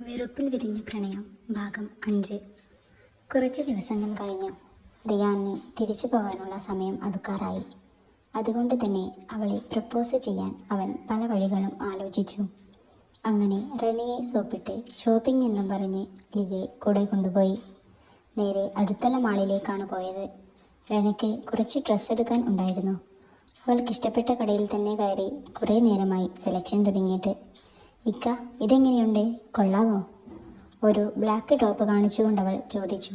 വെറുപ്പിൽ വിരിഞ്ഞ പ്രണയം ഭാഗം അഞ്ച്. കുറച്ച് ദിവസങ്ങൾ കഴിഞ്ഞ് റിയാന് തിരിച്ചു പോകാനുള്ള സമയം അടുക്കാറായി. അതുകൊണ്ട് തന്നെ അവളെ പ്രപ്പോസ് ചെയ്യാൻ അവൻ പല വഴികളും ആലോചിച്ചു. അങ്ങനെ റെനിയെ സോപ്പിട്ട് ഷോപ്പിംഗ് എന്നും പറഞ്ഞ് ലിയെ കൂടെ കൊണ്ടുപോയി. നേരെ അടുത്തുള്ള മാളിലേക്കാണ് പോയത്. റെനയ്ക്ക് കുറച്ച് ഡ്രസ്സ് എടുക്കാൻ ഉണ്ടായിരുന്നു. അവൾക്ക് ഇഷ്ടപ്പെട്ട കടയിൽ തന്നെ കയറി കുറേ നേരമായി സെലക്ഷൻ തുടങ്ങിയിട്ട് ഇക്ക ഇതെങ്ങനെയുണ്ട്? കൊള്ളാമോ? ഒരു ബ്ലാക്ക് ടോപ്പ് കാണിച്ചുകൊണ്ട് അവൾ ചോദിച്ചു.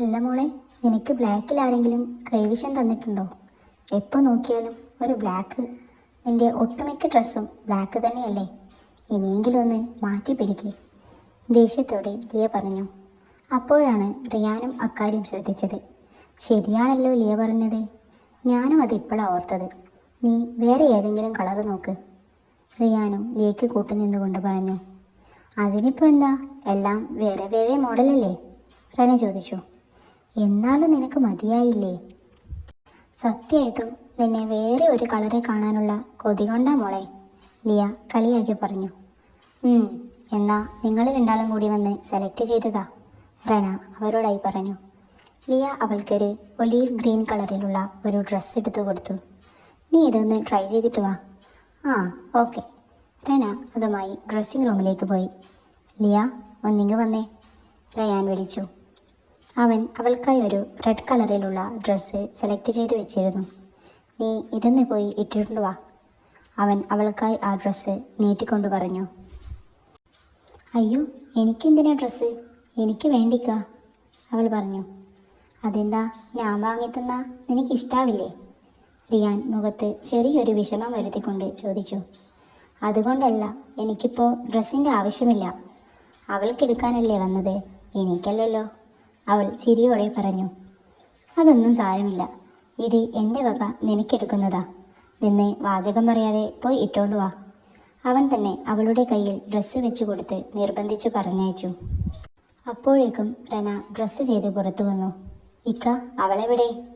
അല്ല മോളെ നിനക്ക് ബ്ലാക്കിൽ ആരെങ്കിലും കൈവിഷം തന്നിട്ടുണ്ടോ? എപ്പോൾ നോക്കിയാലും ഒരു ബ്ലാക്ക് നിന്റെ ഒട്ടുമിക്ക ഡ്രസ്സും ബ്ലാക്ക് തന്നെയല്ലേ? ഇനിയെങ്കിലും ഒന്ന് മാറ്റി പിടിക്ക്. ദേഷ്യത്തോടെ ലിയ പറഞ്ഞു. അപ്പോഴാണ് റിയാനും അക്കാര്യം ശ്രദ്ധിച്ചത്. ശരിയാണല്ലോ ലിയ പറഞ്ഞത്. ഞാനും അത് ഇപ്പോഴാണ് ഓർത്തത്. നീ വേറെ ഏതെങ്കിലും കളർ നോക്ക്. റിയാനും ലിയയ്ക്ക് കൂട്ടുനിന്നുകൊണ്ട് പറഞ്ഞു അതിനിപ്പോൾ എന്താ? എല്ലാം വേറെ വേറെ മോഡലല്ലേ? റണി ചോദിച്ചു. എന്നാലും നിനക്ക് മതിയായില്ലേ? സത്യമായിട്ടും നിന്നെ വേറെ ഒരു കളറെ കാണാനുള്ള കൊതി കൊണ്ടാ മോളെ ലിയ കളിയാക്കി പറഞ്ഞു. "ഉം, എന്നാ നിങ്ങൾ രണ്ടാളും കൂടി വന്ന് സെലക്ട് ചെയ്തതാ റന അവരോടായി പറഞ്ഞു. ലിയ അവൾക്കൊരു ഒലീവ് ഗ്രീൻ കളറിലുള്ള ഒരു ഡ്രസ്സ് എടുത്തു കൊടുത്തു. നീ ഇതൊന്ന് ട്രൈ ചെയ്തിട്ട് വാ ആ ഓക്കെ. റന അതുമായി ഡ്രസ്സിംഗ് റൂമിലേക്ക് പോയി. ലിയ ഒന്നിങ്ങ് വന്നേ. റയാൻ വിളിച്ചു. അവൻ അവൾക്കായി ഒരു റെഡ് കളറിലുള്ള ഡ്രസ്സ് സെലക്ട് ചെയ്ത് വെച്ചിരുന്നു. നീ ഇതെന്ന് പോയി ഇട്ടിട്ടുണ്ട് വാ. അവൻ അവൾക്കായി ആ ഡ്രസ്സ് നീട്ടിക്കൊണ്ട് പറഞ്ഞു. അയ്യോ എനിക്കെന്തിനാ ഡ്രസ്സ് എനിക്ക് വേണ്ടിക്ക. അവൾ പറഞ്ഞു. അതെന്താ? ഞാൻ വാങ്ങിത്തന്ന? നിനക്ക് ഇഷ്ടാവില്ലേ റിയാൻ മുഖത്ത് ചെറിയൊരു വിഷമം വരുത്തിക്കൊണ്ട് ചോദിച്ചു അതുകൊണ്ടല്ല എനിക്കിപ്പോൾ ഡ്രസ്സിന്റെ ആവശ്യമില്ല. അവൾക്കെടുക്കാനല്ലേ വന്നത്? എനിക്കല്ലല്ലോ. അവൾ ചിരിയോടെ പറഞ്ഞു അതൊന്നും സാരമില്ല. ഇത് എന്റെ വക നിനക്കെടുക്കുന്നതാ. നിന്ന് വാചകം പറയാതെ പോയി ഇട്ടോണ്ട് വാ. അവൻ തന്നെ അവളുടെ കയ്യിൽ ഡ്രസ്സ് വെച്ച് കൊടുത്ത് നിർബന്ധിച്ചു പറഞ്ഞയച്ചു. അപ്പോഴേക്കും റന ഡ്രസ്സ് ചെയ്ത് പുറത്തു വന്നു. ഇക്ക അവളെവിടെ?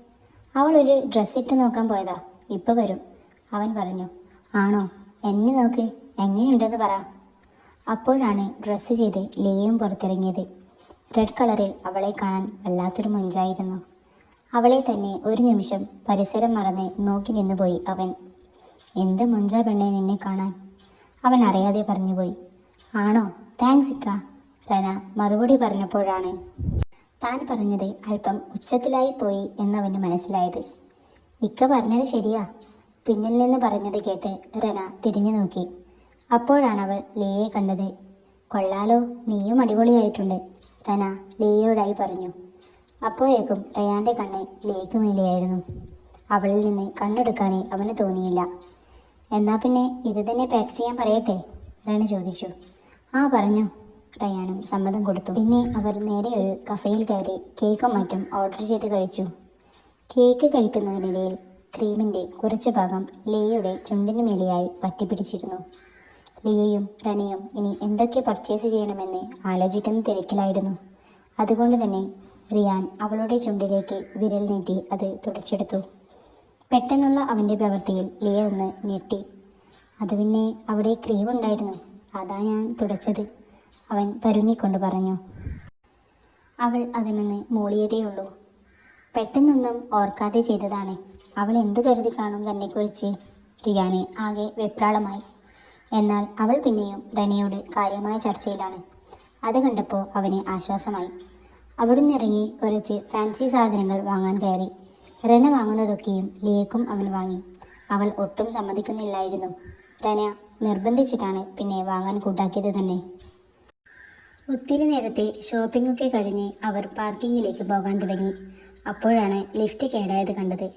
അവൾ ഒരു ഡ്രസ്സ് ഇട്ട് നോക്കാൻ പോയതാ. ഇപ്പൊ വരും. അവൻ പറഞ്ഞു ആണോ? എന്നെ നോക്ക്. എങ്ങനെയുണ്ടെന്ന് പറ. അപ്പോഴാണ് ഡ്രസ്സ് ചെയ്ത് ലിയയും പുറത്തിറങ്ങിയത്. റെഡ് കളറിൽ അവളെ കാണാൻ വല്ലാത്തൊരു മുഞ്ചായിരുന്നു. അവളെ തന്നെ ഒരു നിമിഷം പരിസരം മറന്ന് നോക്കി നിന്നുപോയി അവൻ. എന്ത് മുഞ്ച പെണ്ണെ നിന്നെ കാണാൻ? അവൻ അറിയാതെ പറഞ്ഞുപോയി. ആണോ? താങ്ക്സ് ഇക്ക. റന മറുപടി പറഞ്ഞപ്പോഴാണ് താൻ പറഞ്ഞത് അല്പം ഉച്ചത്തിലായി പോയി എന്നവന് മനസ്സിലായത്. ഇക്ക പറഞ്ഞത് ശരിയാ. പിന്നിൽ നിന്ന് പറഞ്ഞത് കേട്ട് റന തിരിഞ്ഞു നോക്കി. അപ്പോഴാണ് അവൾ ലിയയെ കണ്ടത്. കൊള്ളാലോ നീയും അടിപൊളിയായിട്ടുണ്ട് റന ലിയയോടായി പറഞ്ഞു. അപ്പോഴേക്കും റയാന്റെ കണ്ണ് ലിയയ്ക്ക് മേലെയായിരുന്നു. അവളിൽ നിന്ന് കണ്ണെടുക്കാനേ അവന് തോന്നിയില്ല. എന്നാൽ പിന്നെ ഇത് തന്നെ പാക്ക് ചെയ്യാൻ പറയട്ടെ? റന ചോദിച്ചു. ആ പറഞ്ഞു. റയാനും സമ്മതം കൊടുത്തു. പിന്നെ അവർ നേരെ ഒരു കഫയിൽ കയറി കേക്കും മറ്റും ഓർഡർ ചെയ്ത് കഴിച്ചു. കേക്ക് കഴിക്കുന്നതിനിടയിൽ ക്രീമിന്റെ കുറച്ച് ഭാഗം ലിയയുടെ ചുണ്ടിന് മേലെയായി പറ്റിപ്പിടിച്ചിരുന്നു ലിയയും റനയും ഇനി എന്തൊക്കെ പർച്ചേസ് ചെയ്യണമെന്ന് ആലോചിക്കുന്ന തിരക്കിലായിരുന്നു. അതുകൊണ്ട് തന്നെ റിയാൻ അവളുടെ ചുണ്ടിലേക്ക് വിരൽ നീട്ടി അത് തുടച്ചെടുത്തു. പെട്ടെന്നുള്ള അവന്റെ പ്രവൃത്തിയിൽ ലിയ ഒന്ന് ഞെട്ടി. അത് പിന്നെ അവിടെ ക്രീം ഉണ്ടായിരുന്നു. അതാ ഞാൻ തുടച്ചത്. അവൻ പരുങ്ങിക്കൊണ്ട് പറഞ്ഞു അവൾ അതിനൊന്ന് മൂളിയതേയുള്ളൂ പെട്ടെന്നൊന്നും ഓർക്കാതെ ചെയ്തതാണ്. അവൾ എന്തു കരുതി കാണും തന്നെക്കുറിച്ച് റിയാനെ ആകെ വെപ്രാളമായി. എന്നാൽ അവൾ പിന്നെയും റനയോട് കാര്യമായ ചർച്ചയിലാണ്. അത് കണ്ടപ്പോൾ അവന് ആശ്വാസമായി. അവിടുന്ന് ഇറങ്ങി കുറച്ച് ഫാൻസി സാധനങ്ങൾ വാങ്ങാൻ കയറി. റന വാങ്ങുന്നതൊക്കെയും ലിയക്കും അവൻ വാങ്ങി. അവൾ ഒട്ടും സമ്മതിക്കുന്നില്ലായിരുന്നു. റന നിർബന്ധിച്ചിട്ടാണ് പിന്നെ വാങ്ങാൻ കൂട്ടാക്കിയത് തന്നെ. ഒത്തിരി നേരത്തെ ഷോപ്പിംഗൊക്കെ കഴിഞ്ഞ് അവർ പാർക്കിങ്ങിലേക്ക് പോകാൻ തുടങ്ങി. അപ്പോഴാണ് ലിഫ്റ്റ് കേടായത് കണ്ടത്.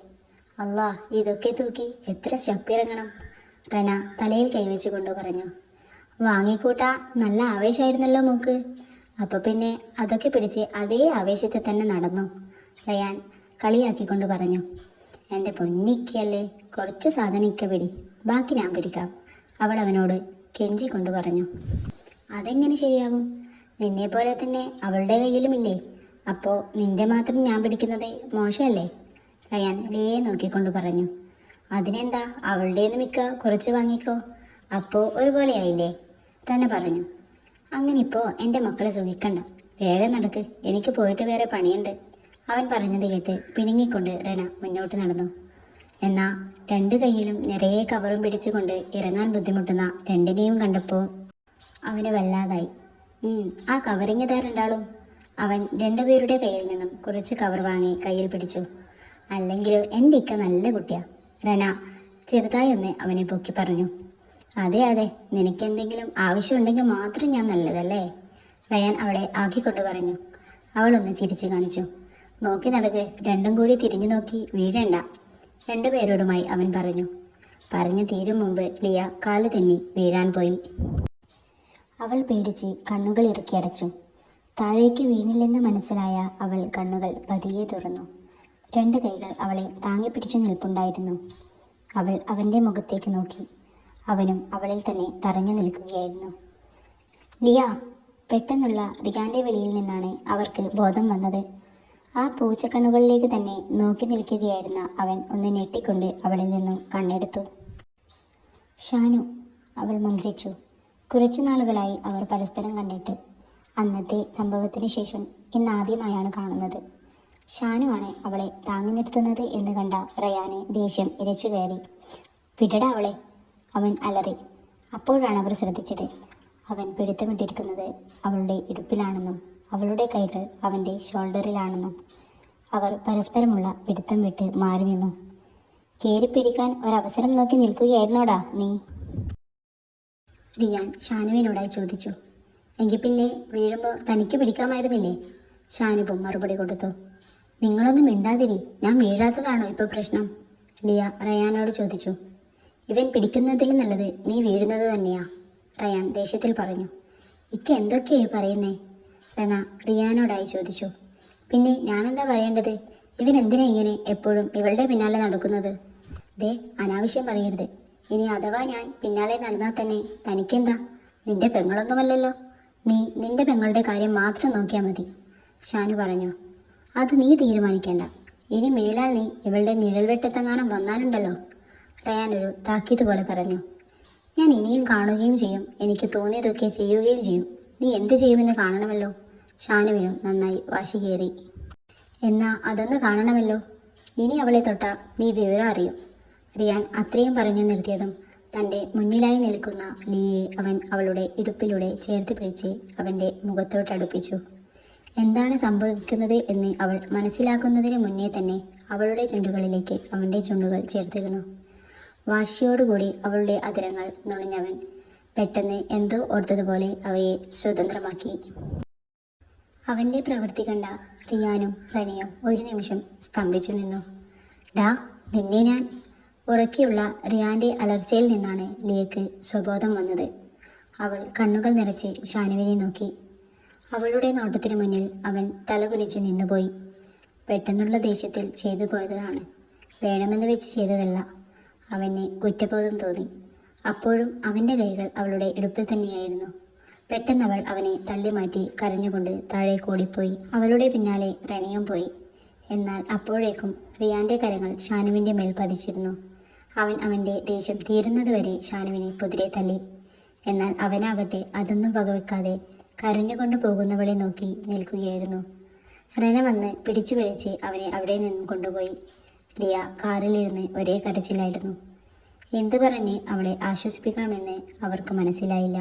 അല്ലാ ഇതൊക്കെ തൂക്കി എത്ര ശപ്പിറങ്ങണം റന തലയിൽ കൈവച്ചുകൊണ്ട് പറഞ്ഞു. വാങ്ങിക്കൂട്ടാ നല്ല ആവേശമായിരുന്നല്ലോ മോക്ക്. അപ്പോൾ പിന്നെ അതൊക്കെ പിടിച്ച് അതേ ആവേശത്തിൽ തന്നെ നടന്നു. റയാൻ കളിയാക്കിക്കൊണ്ട് പറഞ്ഞു. എന്റെ പൊന്നിക്കല്ലേ കുറച്ച് സാധനിക്ക പിടി. ബാക്കി ഞാൻ പിടിക്കാം. അവൾ അവനോട് കെഞ്ചിക്കൊണ്ട് പറഞ്ഞു. അതെങ്ങനെ ശരിയാകും നിന്നെ പോലെ തന്നെ അവളുടെ കയ്യിലുമില്ലേ? അപ്പോ നിന്റെ മാത്രം ഞാൻ പിടിക്കുന്നത് മോശമല്ലേ? റയാൻ ലേ നോക്കിക്കൊണ്ട് പറഞ്ഞു. അതിനെന്താ അവളുടേന്ന് മിക്ക കുറച്ച് വാങ്ങിക്കോ? അപ്പോൾ ഒരുപോലെയായില്ലേ? റന പറഞ്ഞു. അങ്ങനെ ഇപ്പോൾ എന്റെ മക്കളെ സുഖിക്കണ്ട വേഗം നടക്ക്. എനിക്ക് പോയിട്ട് വേറെ പണിയുണ്ട്. അവൻ പറഞ്ഞത് കേട്ട് പിണുങ്ങിക്കൊണ്ട് റന മുന്നോട്ട് നടന്നു. എന്നാ രണ്ട് കൈയിലും നിറയെ കവറും പിടിച്ചുകൊണ്ട് ഇറങ്ങാൻ ബുദ്ധിമുട്ടുന്ന രണ്ടിനെയും കണ്ടപ്പോൾ അവന് വല്ലാതായി. ആ കവറിങ് തരണ്ടാളും. അവൻ രണ്ടുപേരുടെ കയ്യിൽ നിന്നും കുറച്ച് കവർ വാങ്ങി കയ്യിൽ പിടിച്ചു. അല്ലെങ്കിൽ എന്റെ ഇക്ക നല്ല കുട്ടിയാ. റന ചെറുതായി ഒന്ന് അവനെ പൊക്കി പറഞ്ഞു. അതെ അതെ നിനക്ക് എന്തെങ്കിലും ആവശ്യമുണ്ടെങ്കിൽ മാത്രം ഞാൻ നല്ലതല്ലേ? റയാൻ അവളെ ആക്കിക്കൊണ്ട് പറഞ്ഞു. അവളൊന്ന് ചിരിച്ചു കാണിച്ചു. നോക്കി നടക്ക് രണ്ടും കൂടി തിരിഞ്ഞു നോക്കി വീഴണ്ട. രണ്ടുപേരോടുമായി അവൻ പറഞ്ഞു. പറഞ്ഞു തീരും മുമ്പ് ലിയ കാൽ തെന്നി വീഴാൻ പോയി. അവൾ പേടിച്ച് കണ്ണുകൾ ഇറുക്കി അടച്ചു. താഴേക്ക് വീണില്ലെന്ന് മനസ്സിലായ അവൾ കണ്ണുകൾ പതിയെ തുറന്നു. രണ്ട് കൈകൾ അവളെ താങ്ങിപ്പിടിച്ചു നിൽപ്പുണ്ടായിരുന്നു. അവൾ അവന്റെ മുഖത്തേക്ക് നോക്കി. അവനും അവളിൽ തന്നെ തറഞ്ഞു നിൽക്കുകയായിരുന്നു. ലിയ പെട്ടെന്നുള്ള റിയാന്റെ വെളിയിൽ നിന്നാണ് അവർക്ക് ബോധം വന്നത്. ആ പൂച്ചക്കണ്ണുകളിലേക്ക് തന്നെ നോക്കി നിൽക്കുകയായിരുന്ന അവൻ ഒന്ന് ഞെട്ടിക്കൊണ്ട് അവളിൽ നിന്നും കണ്ണെടുത്തു. ഷാനു അവൾ മന്ത്രിച്ചു. കുറച്ചു നാളുകളായി അവർ പരസ്പരം കണ്ടിട്ട് അന്നത്തെ സംഭവത്തിന് ശേഷം ഇന്ന് ആദ്യമായാണ് കാണുന്നത്. ഷാനുവാണ് അവളെ താങ്ങി നിർത്തുന്നത് എന്ന് കണ്ട റയാനെ ദേഷ്യം ഇരച്ചു കയറി. വിടട അവളെ അവൻ അലറി. അപ്പോഴാണ് അവർ ശ്രദ്ധിച്ചത്. അവൻ പിടുത്തമിട്ടിരിക്കുന്നത് അവളുടെ ഇടുപ്പിലാണെന്നും അവളുടെ കൈകൾ അവന്റെ ഷോൾഡറിലാണെന്നും അവർ പരസ്പരമുള്ള പിടുത്തം വിട്ട് മാറി നിന്നു. കയറി പിടിക്കാൻ ഒരവസരം നോക്കി നിൽക്കുകയായിരുന്നോടാ നീ? റിയാൻ ഷാനുവിനോടായി ചോദിച്ചു. എങ്കിൽ പിന്നെ വീഴുമ്പോൾ തനിക്ക് പിടിക്കാമായിരുന്നില്ലേ? ഷാനുവും മറുപടി കൊടുത്തു. നിങ്ങളൊന്നും മിണ്ടാതിരി ഞാൻ വീഴാത്തതാണോ ഇപ്പോൾ പ്രശ്നം? ലിയ റയാനോട് ചോദിച്ചു. ഇവൻ പിടിക്കുന്നതിൽ നല്ലത് നീ വീഴുന്നത് തന്നെയാ റയാൻ ദേഷ്യത്തിൽ പറഞ്ഞു. ഇക്ക് എന്തൊക്കെയായി പറയുന്നേ? റന റിയാനോടായി ചോദിച്ചു. പിന്നെ ഞാനെന്താ പറയേണ്ടത്? ഇവൻ എന്തിനാ ഇങ്ങനെ എപ്പോഴും ഇവളുടെ പിന്നാലെ നടക്കുന്നത്? ദേ അനാവശ്യം പറയരുത്. ഇനി അഥവാ ഞാൻ പിന്നാലെ നടന്നാൽ തന്നെ തനിക്കെന്താ? നിന്റെ പെങ്ങളൊന്നുമല്ലല്ലോ. നീ നിന്റെ പെങ്ങളുടെ കാര്യം മാത്രം നോക്കിയാൽ മതി. ഷാനു പറഞ്ഞു. അത് നീ തീരുമാനിക്കേണ്ട. ഇനി മേലാൽ നീ ഇവളുടെ നിഴൽ വെട്ടത്തെങ്ങാനും വന്നാലുണ്ടല്ലോ. റയാൻ ഒരു താക്കീത് പോലെ പറഞ്ഞു. ഞാൻ ഇനിയും കാണുകയും ചെയ്യും. എനിക്ക് തോന്നിയതൊക്കെ ചെയ്യുകയും ചെയ്യും. നീ എന്ത് ചെയ്യുമെന്ന് കാണണമല്ലോ. ഷാനുവിനും നന്നായി വാശി കയറി. എന്നാ അതൊന്ന് കാണണമല്ലോ. ഇനി അവളെ തൊട്ട നീ വിവരം അറിയും. റിയാൻ അത്രയും പറഞ്ഞു നിർത്തിയതും തന്റെ മുന്നിലായി നിൽക്കുന്ന ലീയെ അവൻ അവളുടെ ഇടുപ്പിലൂടെ ചേർത്ത് പിടിച്ച് അവന്റെ മുഖത്തോട്ടടുപ്പിച്ചു എന്താണ് സംഭവിക്കുന്നത് എന്ന് അവൾ മനസ്സിലാക്കുന്നതിന് മുന്നേ തന്നെ അവളുടെ ചുണ്ടുകളിലേക്ക് അവന്റെ ചുണ്ടുകൾ ചേർത്തിരുന്നു. വാശിയോടുകൂടി അവളുടെ അതിരങ്ങൾ നുണഞ്ഞവൻ പെട്ടെന്ന് എന്തോ ഓർത്തതുപോലെ അവയെ സ്വതന്ത്രമാക്കി. അവന്റെ പ്രവൃത്തി കണ്ട റിയാനും റനിയും ഒരു നിമിഷം സ്തംഭിച്ചു നിന്നു. ഡാ നിന്നെ ഞാൻ ഉറക്കിയുള്ള റിയാന്റെ അലർച്ചയിൽ നിന്നാണ് ലിയക്ക് സ്വബോധം വന്നത്. അവൾ കണ്ണുകൾ നിറച്ച് ഷാനുവിനെ നോക്കി. അവളുടെ നോട്ടത്തിനു മുന്നിൽ അവൻ തലകുനിച്ച് നിന്നുപോയി. പെട്ടെന്നുള്ള ദേഷ്യത്തിൽ ചെയ്തു പോയതാണ്. വേണമെന്ന് വെച്ച് ചെയ്തതല്ല. അവന് കുറ്റബോധം തോന്നി. അപ്പോഴും അവന്റെ കൈകൾ അവളുടെ ഇടുപ്പിൽ തന്നെയായിരുന്നു. പെട്ടെന്ന് അവൾ അവനെ തള്ളി മാറ്റി കരഞ്ഞുകൊണ്ട് താഴെ കൂടിപ്പോയി. അവളുടെ പിന്നാലെ റണിയും പോയി. എന്നാൽ അപ്പോഴേക്കും റിയാന്റെ കരങ്ങൾ ഷാനുവിന്റെ മേൽ പതിച്ചിരുന്നു. അവൻ അവന്റെ ദേഷ്യം തീരുന്നതുവരെ ഷാനുവിനെ കുതിരെ തള്ളി. എന്നാൽ അവനാകട്ടെ അതൊന്നും വകവെക്കാതെ കരഞ്ഞുകൊണ്ട് പോകുന്നവളെ നോക്കി നിൽക്കുകയായിരുന്നു. റന വന്ന് പിടിച്ചു വലിച്ച് അവനെ അവിടെ നിന്നും കൊണ്ടുപോയി. ലിയ കാറിലിരുന്ന് ഒരേ കരച്ചിലായിരുന്നു. എന്തു പറഞ്ഞ് അവളെ ആശ്വസിപ്പിക്കണമെന്ന് അവർക്ക് മനസ്സിലായില്ല.